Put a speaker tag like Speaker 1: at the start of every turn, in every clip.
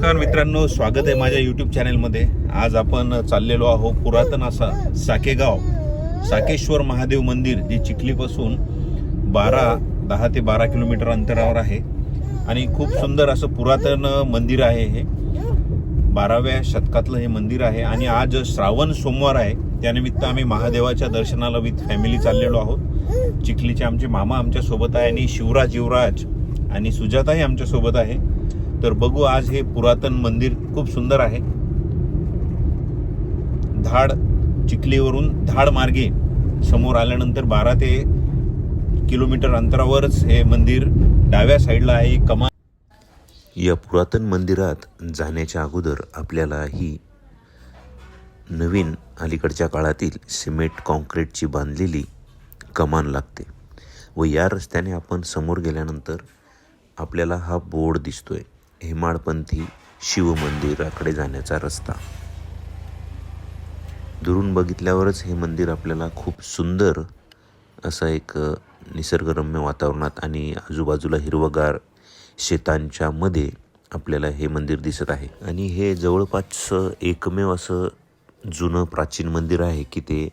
Speaker 1: नमस्कार मित्रांनो स्वागत आहे माझ्या यूट्यूब चॅनलमध्ये आज आपण चाललेलो आहोत पुरातन असा साकेगाव साकेश्वर महादेव मंदिर जे चिखलीपासून बारा दहा ते बारा किलोमीटर अंतरावर आहे. आणि खूप सुंदर असं पुरातन मंदिर आहे हे. बाराव्या शतकातलं हे मंदिर आहे. आणि आज श्रावण सोमवार आहे. त्यानिमित्त आम्ही महादेवाच्या दर्शनाला विथ फॅमिली चाललेलो आहोत. चिखलीचे आमचे मामा आमच्यासोबत आहे आणि शिवराज युवराज आणि सुजाताही आमच्यासोबत आहे. तर बघू आज हे पुरातन मंदिर खूप सुंदर आहे. धाड चिखलीवरून धाड मार्गे समोर आल्यानंतर बारा ते किलोमीटर अंतरावरच हे मंदिर डाव्या साईडला आहे. कमा कमान
Speaker 2: या पुरातन मंदिरात जाण्याच्या अगोदर आपल्याला ही नवीन अलीकडच्या काळातील सिमेंट कॉन्क्रीटची बांधलेली कमान लागते व या रस्त्याने आपण समोर गेल्यानंतर आपल्याला हा बोर्ड दिसतोय. हेमाडपंथी शिवमंदिराकडे जाण्याचा रस्ता. दुरून बघितल्यावरच हे मंदिर आपल्याला खूप सुंदर असं एक निसर्गरम्य वातावरणात आणि आजूबाजूला हिरवगार शेतांच्या मध्ये आपल्याला हे मंदिर दिसत आहे. आणि हे जवळपास एकमेव असं जुनं प्राचीन मंदिर आहे की ते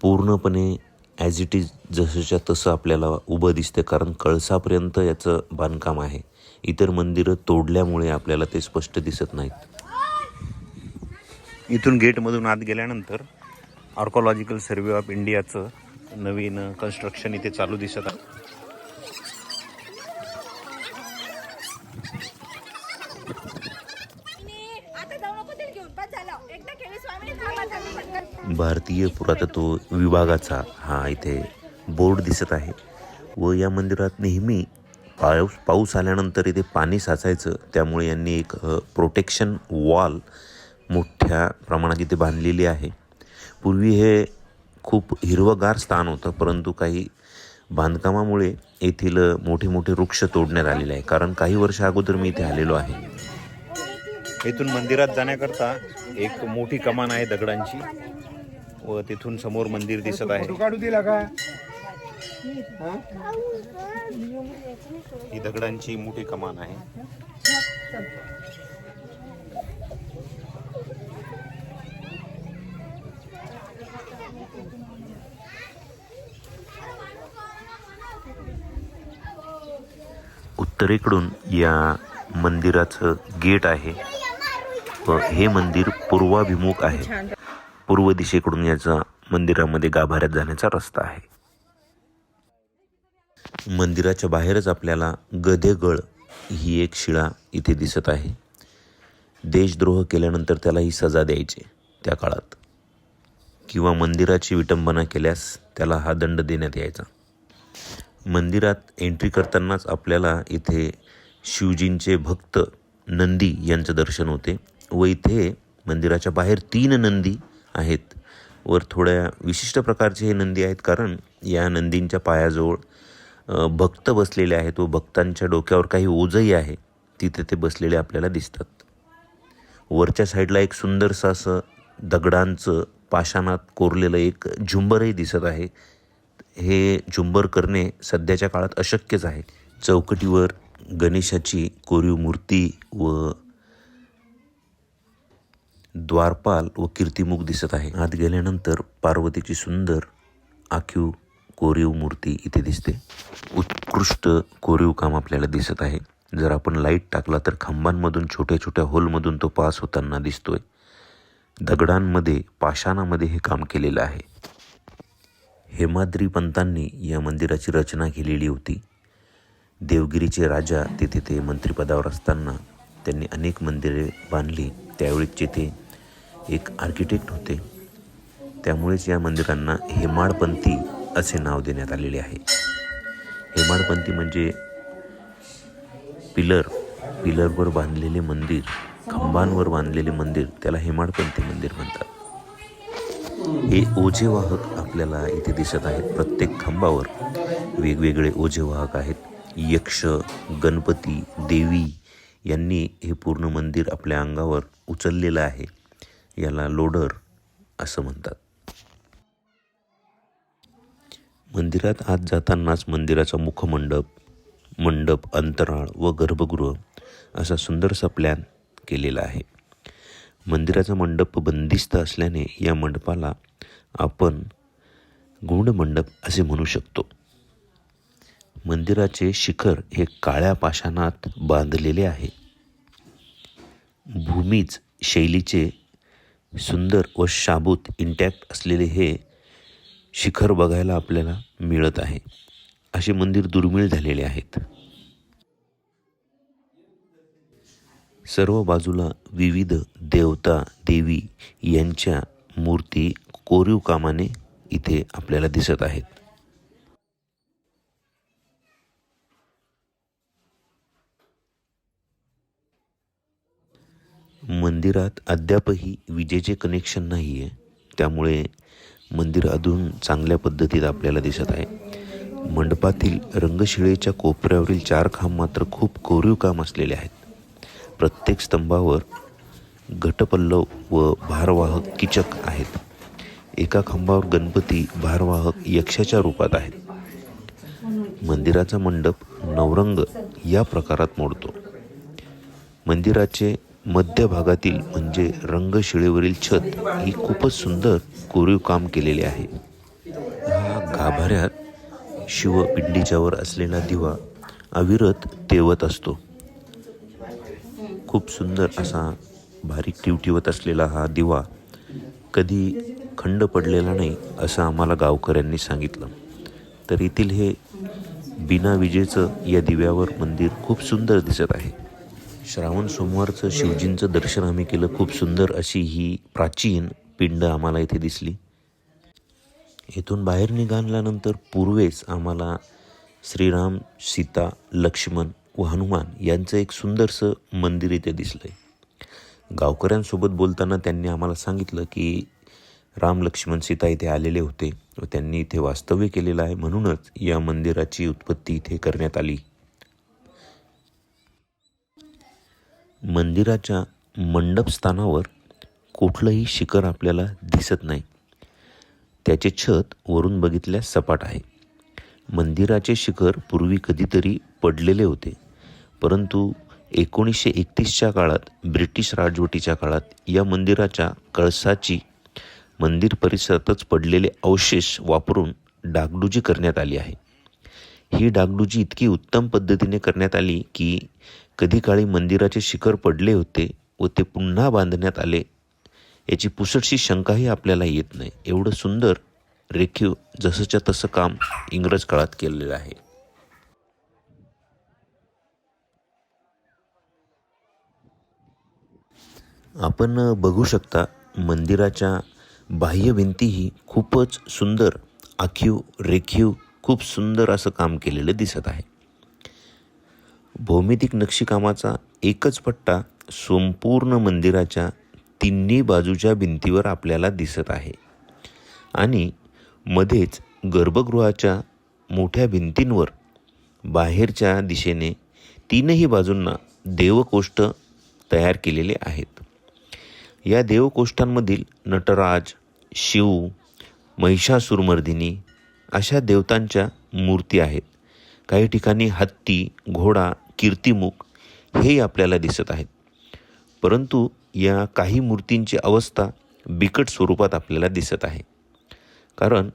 Speaker 2: पूर्णपणे ॲज इट इज जसंच्या तसं आपल्याला उभं दिसतं. कारण कळसापर्यंत याचं बांधकाम आहे. इतर मंदिरं तोडल्यामुळे आपल्याला ते स्पष्ट दिसत नाहीत.
Speaker 1: इथून गेटमधून आत गेल्यानंतर आर्कॉलॉजिकल सर्वे ऑफ इंडियाचं नवीन कन्स्ट्रक्शन इथे चालू दिसत आहे.
Speaker 2: भारतीय पुरातत्व विभागाचा हा इथे बोर्ड दिसत आहे व या मंदिरात नेहमी पाऊस पाऊस आल्यानंतर इथे पाणी साचायचं. त्यामुळे यांनी एक प्रोटेक्शन वॉल मोठ्या प्रमाणात इथे बांधलेली आहे. पूर्वी हे खूप हिरवगार स्थान होतं परंतु काही बांधकामामुळे येथील मोठे मोठे वृक्ष तोडण्यात आलेले आहे. कारण काही वर्ष अगोदर मी इथे आलेलो आहे.
Speaker 1: इथून मंदिरात जाण्याकरता एक मोठी कमान आहे दगडांची व तिथून समोर मंदिर दिसत आहे.
Speaker 3: काढू दिला का?
Speaker 1: ही? दगडांची मोठी कमान आहे.
Speaker 2: उत्तरेकडून या मंदिराचं गेट आहे. व हे मंदिर पूर्वाभिमुख आहे. पूर्व दिशेकडून याचा मंदिरामध्ये गाभाऱ्यात जाण्याचा रस्ता आहे. मंदिराच्या बाहेरच आपल्याला गधेगळ ही एक शिळा इथे दिसत आहे. देशद्रोह केल्यानंतर त्याला ही सजा द्यायची त्या काळात. किंवा मंदिराची विटंबना केल्यास त्याला हा दंड देण्यात यायचा. मंदिरात एंट्री करतानाच आपल्याला इथे शिवजींचे भक्त नंदी यांचं दर्शन होते व इथे मंदिराच्या बाहेर तीन नंदी आहेत. वर थोड्या विशिष्ट प्रकारचे हे नंदी आहेत कारण या नंदींच्या पायाजवळ भक्त बसलेले आहेत व भक्तांच्या डोक्यावर काही ओझही आहे तिथे ते बसलेले आपल्याला दिसतात. वरच्या साईडला एक सुंदरसं असं दगडांचं पाषाणात कोरलेलं एक झुंबरही दिसत आहे. हे झुंबर करणे सध्याच्या काळात अशक्यच आहे. चौकटीवर गणेशाची कोरीव मूर्ती व द्वारपाल व कीर्तिमुख दिसत आहे. आत गेल्यानंतर पार्वतीची सुंदर आखीव कोरीव मूर्ती इथे दिसते. उत्कृष्ट कोरीव काम आपल्याला दिसत आहे. जर आपण लाइट टाकला तर खांबांमधून छोट्या छोट्या होलमधून तो पास होताना दिसतोय. दगडांमध्ये पाषाणामध्ये हे काम केलेलं आहे. हेमाद्री पंतांनी या मंदिराची रचना केलेली होती. देवगिरीचे राजा तिथे ते मंत्रिपदावर असताना त्यांनी अनेक मंदिरे बांधली. त्यावेळी तिथे एक आर्किटेक्ट होते. त्यामुळेच या मंदिरांना हेमाडपंथी असे नाव देण्यात आलेले आहे. हेमाडपंथी म्हणजे पिलर पिलरवर बांधलेले मंदिर खंबांवर बांधलेले मंदिर त्याला हेमाडपंथी मंदिर म्हणतात. हे ओझे वाहक आपल्याला इथे दिसत आहेत. प्रत्येक खांबावर वेगवेगळे ओझे वाहक आहेत. यक्ष गणपती देवी यांनी हे पूर्ण मंदिर आपल्या अंगावर उचललेलं आहे. याला लोडर असं म्हणतात. मंदिरात आत जातानाच मंदिराचा मुखमंडप मंडप अंतराळ व गर्भगृह असा सुंदरसा प्लॅन केलेला आहे. मंदिराचा मंडप बंदिस्त असल्याने या मंडपाला आपण गुंड मंडप असे म्हणू शकतो. मंदिराचे शिखर हे काळ्या पाषाणात बांधलेले आहे. भूमीज शैलीचे सुंदर व शाबूत इंटॅक्ट असलेले हे शिखर बघायला आपल्याला मिळत आहे. असे मंदिर दुर्मिळ झालेले आहेत. सर्व बाजूला विविध देवता देवी यांच्या मूर्ती कोरीव कामाने इथे आपल्याला दिसत आहेत. मंदिरात अद्यापही विजेचे कनेक्शन नाही आहे त्यामुळे मंदिर अजून चांगल्या पद्धतीत आपल्याला दिसत आहे. मंडपातील रंगशिळेच्या कोपऱ्यावरील चार खांब मात्र खूप कोरीव काम असलेले आहेत. प्रत्येक स्तंभावर घटपल्लव व भारवाहक किचक आहेत. एका खांबावर गणपती भारवाहक यक्षाच्या रूपात आहेत. मंदिराचा मंडप नवरंग या प्रकारात मोडतो. मंदिराचे मध्य भागातील म्हणजे रंगशिळेवरील छत ही खूपच सुंदर कोरीव काम केलेले आहे. ह्या गाभाऱ्यात शिव पिंडीच्यावर असलेला दिवा अविरत तेवत असतो. खूप सुंदर असा भारी टिवटिवत असलेला हा दिवा कधी खंड पडलेला नाही असं आम्हाला गावकऱ्यांनी सांगितलं. तर येथील हे बिना विजेचं या दिव्यावर मंदिर खूप सुंदर दिसत आहे. श्रावण सोमवारचं शिवजींचं दर्शन आम्ही केलं. खूप सुंदर अशी ही प्राचीन पिंड आम्हाला इथे दिसली. इथून बाहेर निघाल्यानंतर पूर्वेस आम्हाला श्रीराम सीता लक्ष्मण व हनुमान यांचं एक सुंदरसं मंदिर इथे दिसलं आहे गावकऱ्यांसोबत बोलताना त्यांनी आम्हाला सांगितलं की राम लक्ष्मण सीता इथे आलेले होते व त्यांनी इथे वास्तव्य केलेलं आहे. म्हणूनच या मंदिराची उत्पत्ती इथे करण्यात आली. मंदिराच्या मंडपस्थानावर कुठलंही शिखर आपल्याला दिसत नाही. त्याचे छत वरून बघितल्यास सपाट आहे. मंदिराचे शिखर पूर्वी कधीतरी पडलेले होते परंतु एकोणीसशे एकतीसच्या काळात ब्रिटिश राजवटीच्या काळात या मंदिराच्या कळसाची मंदिर परिसरातच पडलेले अवशेष वापरून डागडुजी करण्यात आली आहे. ही डागडुजी इतकी उत्तम पद्धतीने करण्यात आली की कधी काळी मंदिराचे शिखर पडले होते व ते पुन्हा बांधण्यात आले. याची पुसटशी शंकाही आपल्याला येत नाही. एवढं सुंदर रेखीव जसंच्या तसं काम इंग्रज काळात केलेलं आहे. आपण बघू शकता मंदिराच्या बाह्य भिंतीही खूपच सुंदर आखीव रेखीव खूप सुंदर असं काम केलेलं दिसत आहे. भौमितिक नक्षीकामाचा एकच पट्टा संपूर्ण मंदिराच्या तिन्ही बाजूच्या भिंतीवर आपल्याला दिसत आहे. आणि मध्येच गर्भगृहाच्या मोठ्या भिंतींवर बाहेरच्या दिशेने तीनही बाजूंना देवकोष्ठ तयार केलेले आहेत. या देवकोष्ठांमधील नटराज शिव महिषासुरमर्दिनी अशा देवतांच्या मूर्ती आहेत. काही ठिकाणी हत्ती घोडा कीर्तिमुख हेही आपल्याला दिसत आहेत. परंतु या काही मूर्तींची अवस्था बिकट स्वरूपात आपल्याला दिसत आहे. कारण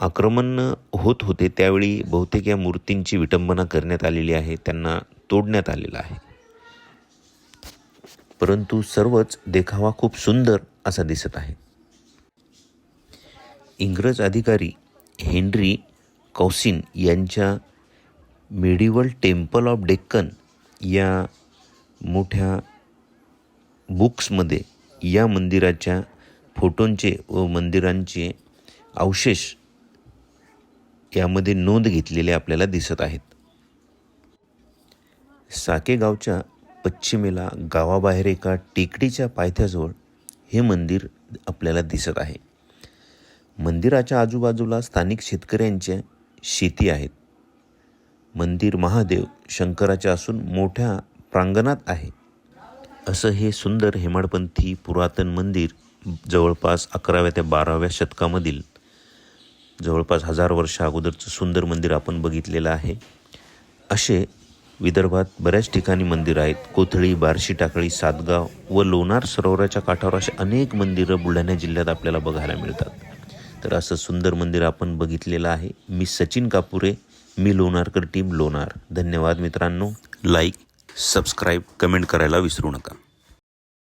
Speaker 2: आक्रमण होत होते त्यावेळी बहुतेक या मूर्तींची विटंबना करण्यात आलेली आहे त्यांना तोडण्यात आलेलं आहे. परंतु सर्वच देखावा खूप सुंदर असा दिसत आहे. इंग्रज अधिकारी हेनरी कौसिन यांच्या मेडिवल टेम्पल ऑफ डेक्कन या मोठ्या बुक्समध्ये या मंदिराच्या फोटोंचे व मंदिरांचे अवशेष यामध्ये नोंद घेतलेले आपल्याला दिसत आहेत. साकेगावच्या पश्चिमेला गावाबाहेर एका टेकडीच्या पायथ्याजवळ हे मंदिर आपल्याला दिसत आहे. मंदिराच्या आजूबाजूला स्थानिक शेतकऱ्यांच्या शेती आहेत. मंदिर महादेव शंकराचे असून मोठ्या प्रांगणात आहे. असं हे सुंदर हेमाडपंथी पुरातन मंदिर जवळपास अकराव्या ते बाराव्या शतकामधील जवळपास हजार वर्ष अगोदरचं सुंदर मंदिर आपण बघितलेलं आहे. असे विदर्भात बऱ्याच ठिकाणी मंदिरं आहेत. कोथळी बार्शी टाकळी सातगाव व लोणार सरोवराच्या काठावर असे अनेक मंदिरं बुलढाणा जिल्ह्यात आपल्याला बघायला मिळतात. तर असं सुंदर मंदिर आपण बघितलेलं आहे. मी सचिन कापुरे मी लोणारकर टीम लोणार. धन्यवाद मित्रांनो. लाईक सबस्क्राईब कमेंट करायला विसरू नका.